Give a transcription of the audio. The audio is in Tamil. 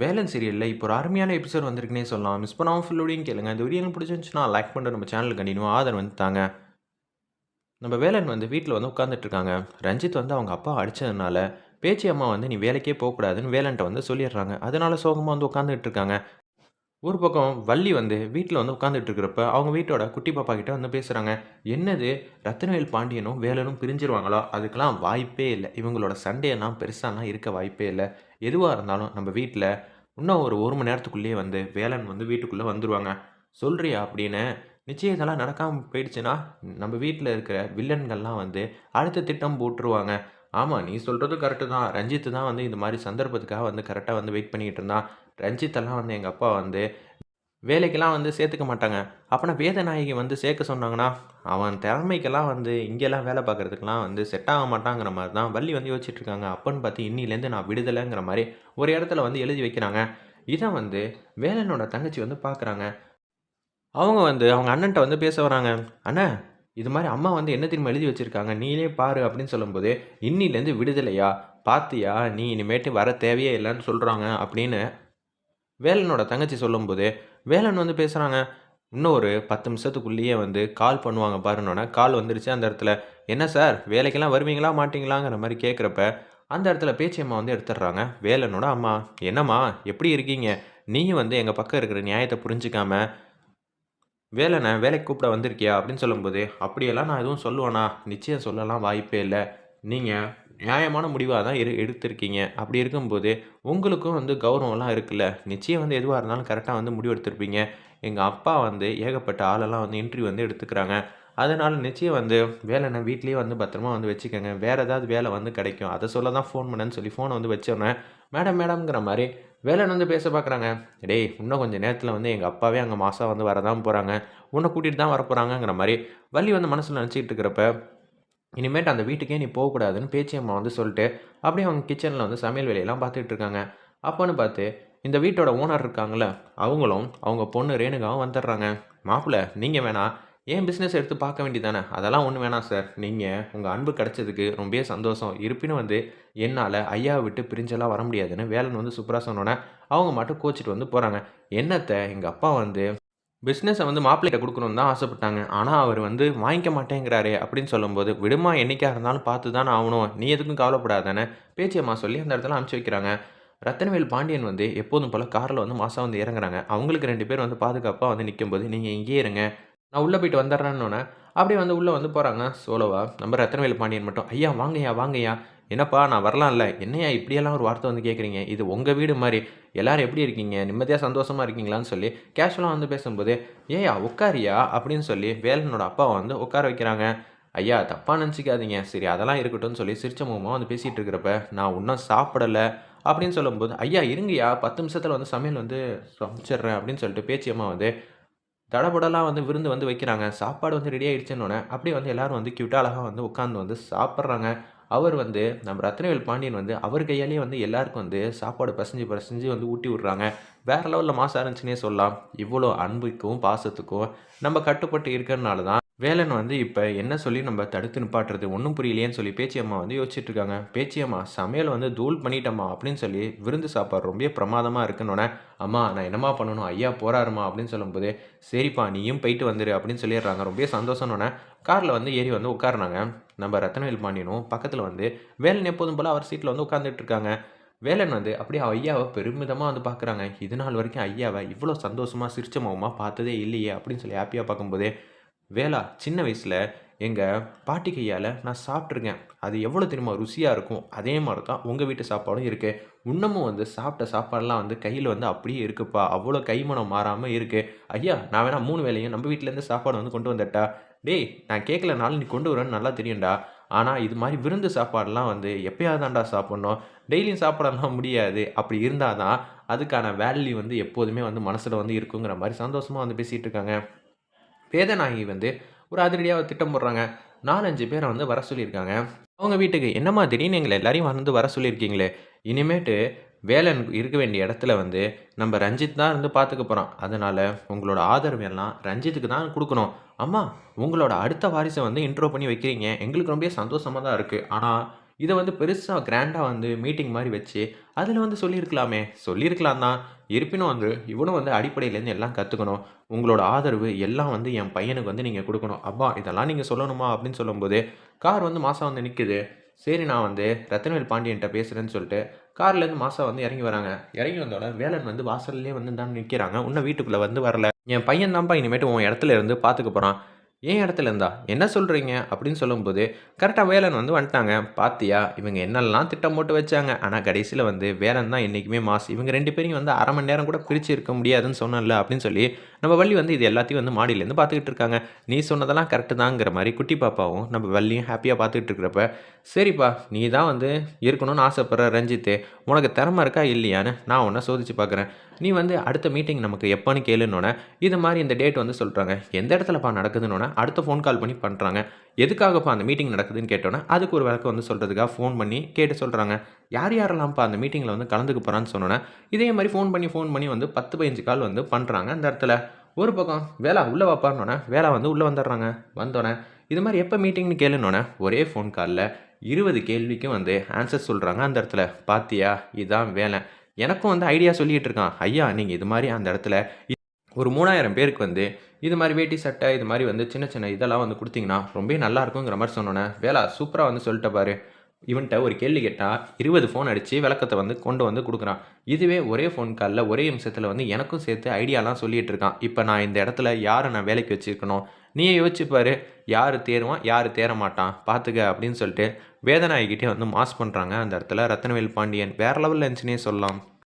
வேலன் சீரியலில் இப்போ ஒரு அருமையான எபிசோட் வந்திருக்குன்னே சொல்லலாம். மிஸ் பண்ணாமல் ஃபுல்லோடையும் கேளுங்க. இந்த வீடியோ எனக்கு பிடிச்சிருந்துச்சுன்னா லைக் பண்ணுற நம்ம சேனல் கண்டினியூ ஆதரவு வந்து தாங்க. நம்ம வேலன் வந்து வீட்டில் வந்து உட்காந்துட்டு இருக்காங்க. ரஞ்சித் வந்து அவங்க அப்பா அடித்ததுனால பேச்சி அம்மா வந்து நீ வேலைக்கே போகக்கூடாதுன்னு வேலன்ட்ட வந்து சொல்லிடுறாங்க. அதனால சோகமாக வந்து உட்காந்துட்டு இருக்காங்க. ஒரு பக்கம் வள்ளி வந்து வீட்டில் வந்து உட்காந்துட்டு இருக்கிறப்ப அவங்க வீட்டோட குட்டி பாப்பா கிட்ட வந்து பேசுகிறாங்க என்னது? ரத்னவேல் பாண்டியனும் வேலனும் பிரிஞ்சிருவாங்களோ? அதுக்கெல்லாம் வாய்ப்பே இல்லை. இவங்களோட சண்டையெல்லாம் பெருசாலாம் இருக்க வாய்ப்பே இல்லை. எதுவாக இருந்தாலும் நம்ம வீட்டில் இன்னும் ஒரு ஒரு மணி நேரத்துக்குள்ளேயே வந்து வேலன் வந்து வீட்டுக்குள்ளே வந்துடுவாங்க சொல்கிறியா அப்படின்னு. நிச்சயத்தெல்லாம் நடக்காமல் போயிடுச்சுன்னா நம்ம வீட்டில் இருக்கிற வில்லன்கள்லாம் வந்து அடுத்த திட்டம் போட்டுருவாங்க. ஆமாம் நீ சொல்கிறது கரெக்டு தான். ரஞ்சித் தான் வந்து இந்த மாதிரி சந்தர்ப்பத்துக்காக வந்து கரெக்டாக வந்து வெயிட் பண்ணிகிட்டு இருந்தான். ரஞ்சித்தெல்லாம் வந்து எங்கள் அப்பா வந்து வேலைக்கெல்லாம் வந்து சேர்த்துக்க மாட்டாங்க. அப்போனா வேதநாயகி வந்து சேர்க்க சொன்னாங்கன்னா அவன் திறமைக்கெல்லாம் வந்து இங்கெல்லாம் வேலை பார்க்குறதுக்கெல்லாம் வந்து செட் ஆக மாட்டாங்கிற மாதிரி தான் வள்ளி வந்து யோசிச்சுட்ருக்காங்க அப்பன்னு பார்த்து இன்னிலேருந்து நான் விடுதலைங்கிற மாதிரி ஒரு இடத்துல வந்து எழுதி வைக்கிறாங்க. இதை வந்து வேலனோட தங்கச்சி வந்து பார்க்குறாங்க. அவங்க வந்து அவங்க அண்ணன்ட்ட வந்து பேச வராங்க. அண்ணன் இது மாதிரி அம்மா வந்து என்ன திரும்ப எழுதி வச்சுருக்காங்க? நீலே பாரு அப்படின்னு சொல்லும்போது இன்னிலேருந்து விடுதலையா? பாத்தியா? நீ இனிமேட்டு வர தேவையே இல்லைன்னு சொல்கிறாங்க அப்படின்னு வேலனோட தங்கச்சி சொல்லும்போது வேலன் வந்து பேசுகிறாங்க இன்னும் ஒரு பத்து நிமிஷத்துக்குள்ளேயே வந்து கால் பண்ணுவாங்க பாருன்னொன்னே கால் வந்துருச்சு அந்த இடத்துல. என்ன சார் வேலைக்கெல்லாம் வருவீங்களா மாட்டீங்களாங்கிற மாதிரி கேட்குறப்ப அந்த இடத்துல பேச்சியம்மா வந்து எடுத்துடுறாங்க. வேலனோட அம்மா என்னம்மா எப்படி இருக்கீங்க? நீயும் வந்து எங்கள் பக்கம் இருக்கிற நியாயத்தை புரிஞ்சிக்காமல் வேலைண்ணே வேலைக்கு கூப்பிட வந்திருக்கியா அப்படின்னு சொல்லும்போது அப்படியெல்லாம் நான் எதுவும் சொல்லுவேண்ணா நிச்சயம் சொல்லலாம் வாய்ப்பே இல்லை. நீங்கள் நியாயமான முடிவாக தான் எடு எடுத்திருக்கீங்க. அப்படி இருக்கும்போது உங்களுக்கும் வந்து கௌரவம்லாம் இருக்குல்ல? நிச்சயம் வந்து எதுவாக இருந்தாலும் கரெக்டாக வந்து முடிவு எடுத்திருப்பீங்க எங்கள் அப்பா வந்து ஏகப்பட்ட ஆளெல்லாம் வந்து இன்டர்வியூ வந்து எடுத்துக்கிறாங்க. அதனால் நிச்சயம் வந்து வேலைண்ணே வீட்லேயே வந்து பத்திரமா வந்து வச்சுக்கோங்க. வேறு ஏதாவது வேலை வந்து கிடைக்கும். அதை சொல்ல தான் ஃபோன் பண்ணேன்னு சொல்லி ஃபோனை வந்து வச்சோன்னே மேடம் மேடம்ங்கிற மாதிரி வேலைன்னு வந்து பேச பார்க்குறாங்க. டேய் இன்னும் கொஞ்சம் நேரத்தில் வந்து எங்கள் அப்பாவே அங்கே மாதம் வந்து வரதான் போகிறாங்க உன்னை கூட்டிகிட்டு தான் வர போகிறாங்கங்கிற மாதிரி வள்ளி வந்து மனசில் நினச்சிக்கிட்டு இருக்கிறப்ப இனிமேட்டு அந்த வீட்டுக்கே நீ போகக்கூடாதுன்னு பேச்சியம்மா வந்து சொல்லிட்டு அப்படியே அவங்க கிச்சனில் வந்து சமையல் வேலையெல்லாம் பார்த்துட்டு இருக்காங்க. அப்போன்னு பார்த்து இந்த வீட்டோட ஓனர் இருக்காங்களே அவங்களும் அவங்க பொண்ணு ரேணுகாவும் வந்துடுறாங்க. மாப்பிள்ளை நீங்கள் வேணாம் ஏன் பிஸ்னஸ் எடுத்து பார்க்க வேண்டியதானே அதெல்லாம் ஒன்றும் வேணாம் சார் நீங்கள் உங்கள் அன்பு கிடச்சதுக்கு ரொம்பவே சந்தோஷம். இருப்பினும் வந்து என்னால் ஐயாவை விட்டு பிரிஞ்செல்லாம் வர முடியாதுன்னு வேலன் வந்து சூப்பராக சொன்னோன்னே அவங்க மட்டும் கோச்சிட்டு வந்து போகிறாங்க என்னத்தை எங்கள் அப்பா வந்து பிஸ்னஸை வந்து மாப்பிள்ளைகிட்ட கொடுக்கணும்னு தான் ஆசைப்பட்டாங்க. ஆனால் அவர் வந்து வாங்கிக்க மாட்டேங்கிறாரே அப்படின்னு சொல்லும்போது விடுமா என்னைக்காக இருந்தாலும் பார்த்து தானே ஆகணும். நீ எதுக்கும் கவலைப்படாதானே பேச்சியம்மா சொல்லி அந்த இடத்துல அனுப்பிச்சி வைக்கிறாங்க. ரத்தனவேல் பாண்டியன் வந்து எப்போதும் போல் காரில் வந்து மாதம் வந்து இறங்குறாங்க. அவங்களுக்கு ரெண்டு பேர் வந்து பாதுகாப்பாக வந்து நிற்கும்போது நீங்கள் இங்கேயே இருங்க. நான் உள்ளே போயிட்டு வந்துடுறேன்னொன்னே அப்படியே வந்து உள்ளே வந்து போகிறாங்க சோலோவா நம்ம ரத்தனவேல் பாண்டியன் மட்டும் ஐயா வாங்கய்யா வாங்கய்யா. என்னப்பா நான் வரலாம்ல. என்னையா இப்படியெல்லாம் ஒரு வார்த்தை வந்து கேட்குறீங்க இது உங்கள் வீடு மாதிரி. எல்லோரும் எப்படி இருக்கீங்க? நிம்மதியாக சந்தோஷமாக இருக்கீங்களான்னு சொல்லி கேஷுவலாக வந்து பேசும்போது ஏயா உட்காரியா? அப்படின்னு சொல்லி வேலனோட அப்பாவை வந்து உட்கார வைக்கிறாங்க. ஐயா தப்பாக நினச்சிக்காதீங்க. சரி அதெல்லாம் இருக்கட்டும்னு சொல்லி சிரிச்ச முகமாக வந்து பேசிகிட்டு இருக்கிறப்ப நான் இன்னும் சாப்பிடலை. அப்படின்னு சொல்லும்போது ஐயா இருங்கய்யா. பத்து நிமிஷத்தில் வந்து சமையல் வந்து சமைச்சிட்றேன். அப்படின்னு சொல்லிட்டு பேச்சியம்மா வந்து தடபடலாம் வந்து விருந்து வந்து வைக்கிறாங்க. சாப்பாடு வந்து ரெடி ஆகிடுச்சுன்னொன்னே அப்படியே வந்து எல்லோரும் வந்து க்யூட்டாக அழகாக வந்து உட்காந்து வந்து சாப்பிட்றாங்க. அவர் வந்து நம்ம ரத்னவேல் பாண்டியன் வந்து அவர் கையாலேயே வந்து எல்லாருக்கும் வந்து சாப்பாடு பசஞ்சு பசஞ்சு வந்து ஊட்டி விட்றாங்க. வேறு லெவலில் மாசாக இருந்துச்சுன்னே சொல்லலாம். இவ்வளோ அன்புக்கும் பாசத்துக்கும் நம்ம கட்டுப்பட்டு இருக்கிறனால தான் வேலன் வந்து இப்போ என்ன சொல்லி நம்ம தடுத்து நிப்பாட்டுறது? ஒன்றும் புரியலையேன்னு சொல்லி பேச்சியம்மா வந்து யோசிச்சுட்டு இருக்காங்க பேச்சியம்மா சமையல் வந்து தூள் பண்ணிட்டம்மா அப்படின்னு சொல்லி விருந்து சாப்பாடு ரொம்ப பிரமாதமாக இருக்குன்னொன்னே அம்மா நான் என்னம்மா பண்ணணும்? ஐயா போகிறாருமா அப்படின்னு சொல்லும்போது சரிப்பா நீயும் போயிட்டு வந்துரு அப்படின்னு சொல்லிடுறாங்க. ரொம்ப சந்தோஷம்னொன்னே காரில் வந்து ஏறி வந்து உட்காருனாங்க. நம்ம ரத்தனவேல் பாண்டியனும் பக்கத்தில் வந்து வேலன் எப்போதும் போல் அவர் சீட்டில் வந்து உட்காந்துட்டு இருக்காங்க வேலன் வந்து அப்படியே ஐயாவை பெருமிதமாக வந்து பார்க்குறாங்க இது நாள் வரைக்கும் ஐயாவை இவ்வளோ சந்தோஷமாக சிரிச்ச முகமாக பார்த்ததே இல்லையே அப்படின்னு சொல்லி ஹாப்பியாக பார்க்கும்போதே வேலா சின்ன வயசில் எங்கள் பாட்டி கையால் நான் சாப்பிட்ருக்கேன் அது எவ்வளோ தெரியுமா ருசியாக இருக்கும். அதே மாதிரி தான் உங்கள் வீட்டு சாப்பாடும் இருக்குது இன்னமும் வந்து சாப்பிட்ட சாப்பாடெலாம் வந்து கையில் வந்து அப்படியே இருக்குப்பா. அவ்வளோ கைமணம் மாறாமல் இருக்குது ஐயா நான் வேணா மூணு வேலையும் நம்ம வீட்டிலேருந்து சாப்பாடு வந்து கொண்டு வந்துட்டா? டேய் நான் கேட்கலனாலும் நீ கொண்டு வரேன்னு நல்லா தெரியும்டா. ஆனால் இது மாதிரி விருந்து சாப்பாடெலாம் வந்து எப்போயாவது தான்டா சாப்பிட்ணும். டெய்லியும் சாப்பிடலாம் முடியாது. அப்படி இருந்தால் தான் அதுக்கான வேல்யூ வந்து எப்போதுமே வந்து மனசில் வந்து இருக்குங்கிற மாதிரி சந்தோஷமாக வந்து பேசிகிட்டு இருக்காங்க. வேதநாயகி வந்து ஒரு அதிரடியாக திட்டம் போடுறாங்க. நாலஞ்சு பேரை வந்து வர சொல்லியிருக்காங்க. அவங்க வீட்டுக்கு என்னம்மா திடீர்னு எங்களை எல்லாரையும் வந்து வர சொல்லியிருக்கீங்களே? இனிமேட்டு வேலன் இருக்க வேண்டிய இடத்துல வந்து நம்ம ரஞ்சித் தான் இருந்து பார்த்துக்க போகிறோம் அதனால் உங்களோட ஆதரவு எல்லாம் ரஞ்சித்துக்கு தான் கொடுக்கணும். அம்மா உங்களோட அடுத்த வாரிசை வந்து இன்ட்ரோ பண்ணி வைக்கிறீங்க. எங்களுக்கு ரொம்ப சந்தோஷமாக தான் இருக்குது ஆனால் இதை வந்து பெருசாக கிராண்டாக வந்து மீட்டிங் மாதிரி வச்சு அதில் வந்து சொல்லியிருக்கலாமே. சொல்லியிருக்கலாம் தான். இருப்பினும் வந்து இவனும் வந்து அடிப்படையிலேருந்து எல்லாம் கற்றுக்கணும் உங்களோட ஆதரவு எல்லாம் வந்து என் பையனுக்கு வந்து நீங்கள் கொடுக்கணும். அப்பா இதெல்லாம் நீங்கள் சொல்லணுமா அப்படின்னு சொல்லும்போது கார் வந்து மாதம் வந்து நிற்குது சரி நான் வந்து ரத்தனவேல் பாண்டியன்ட்ட பேசுகிறேன்னு சொல்லிட்டு கார்லேருந்து மாதம் வந்து இறங்கி வராங்க. இறங்கி வந்தோட வேலன் வந்து வாசல்லே வந்து தான் நிற்கிறாங்க இன்னும் வீட்டுக்குள்ளே வந்து வரல. என் பையன் தான்ப்பா இனிமேட்டு உன் இடத்துல இருந்து பார்த்துக்க போகிறான் ஏன் இடத்துல இருந்தா? என்ன சொல்கிறீங்க அப்படின்னு சொல்லும்போது கரெக்டாக வேலன் வந்து வந்துட்டாங்க. பாத்தியா? இவங்க என்னெல்லாம் திட்டம் போட்டு வச்சாங்க? ஆனால் கடைசியில் வந்து வேலன் தான் என்றைக்குமே மாஸ். இவங்க ரெண்டு பேரையும் வந்து அரை மணி நேரம் கூட பிரித்து இருக்க முடியாதுன்னு சொன்னல அப்படின்னு சொல்லி நம்ம வள்ளி வந்து இது எல்லாத்தையும் வந்து மாடியிலேருந்து பார்த்துக்கிட்டு இருக்காங்க. நீ சொன்னதெல்லாம் கரெக்டு தாங்கிற மாதிரி குட்டி பாப்பாவும் நம்ம வள்ளியும் ஹாப்பியாக பார்த்துக்கிட்டு இருக்கிறப்ப சரிப்பா நீ தான் வந்து இருக்கணும்னு ஆசைப்படுற ரஞ்சித்து உனக்கு திறமை இருக்கா இல்லையான்னு நான் உன்னை சோதிச்சு பார்க்குறேன். நீ வந்து அடுத்த மீட்டிங் நமக்கு எப்போன்னு கேளுன்னொன்னே இது மாதிரி இந்த டேட் வந்து சொல்கிறாங்க எந்த இடத்துலப்பா நடக்குதுன்னொன்னே அடுத்த ஃபோன் கால் பண்ணி பண்ணுறாங்க எதுக்காகப்பா அந்த மீட்டிங் நடக்குதுன்னு கேட்டோன்னே அதுக்கு ஒரு விளக்கம் வந்து சொல்கிறதுக்காக ஃபோன் பண்ணி கேட்டு சொல்கிறாங்க யார் யாரெல்லாம்ப்பா அந்த மீட்டிங்கில் வந்து கலந்துக்க போகிறான்னு சொன்னோன்னே இதே மாதிரி ஃபோன் பண்ணி ஃபோன் பண்ணி வந்து பத்து பதினஞ்சு கால் வந்து பண்ணுறாங்க அந்த இடத்துல. ஒரு பக்கம் வேலை உள்ளே வாப்பான்னொன்னே வேலை வந்து உள்ளே வந்துடுறாங்க. வந்தோடனே இது மாதிரி எப்போ மீட்டிங்னு கேளுன்னொன்னே ஒரே ஃபோன் காலில் இருபது கேள்விக்கும் வந்து ஆன்சர் சொல்கிறாங்க அந்த இடத்துல. பாத்தியா? இதுதான் வேலை. எனக்கும் வந்து ஐடியா சொல்லிகிட்டு இருக்கான் ஐயா நீங்கள் இது மாதிரி அந்த இடத்துல ஒரு மூணாயிரம் பேருக்கு வந்து இது மாதிரி வேட்டி சட்டை இது மாதிரி வந்து சின்ன சின்ன இதெல்லாம் வந்து கொடுத்தீங்கன்னா ரொம்ப நல்லா இருக்குங்கிற மாதிரி சொன்னோன்னே வேலை சூப்பராக வந்து சொல்லிட்ட பாரு. இவன்கிட்ட ஒரு கேள்வி கேட்டால் இருபது ஃபோன் அடித்து விளக்கத்தை வந்து கொண்டு வந்து கொடுக்குறான். இதுவே ஒரே ஃபோன் காலில் ஒரே நிமிஷத்தில் வந்து எனக்கும் சேர்த்து ஐடியாலாம் சொல்லிகிட்டு இருக்கான் இப்போ நான் இந்த இடத்துல யாரை நான் வேலைக்கு வச்சுருக்கணும்? நீயே யோசிச்சுப்பாரு யார் தேருவான் யார் தேர மாட்டான்? பார்த்துக்க அப்படின்னு சொல்லிட்டு வேதநாயகிட்டே வந்து மாஸ் பண்ணுறாங்க அந்த இடத்துல. ரத்னவேல் பாண்டியன் வேறு லெவலில் இருந்துச்சுன்னே சொல்லலாம்.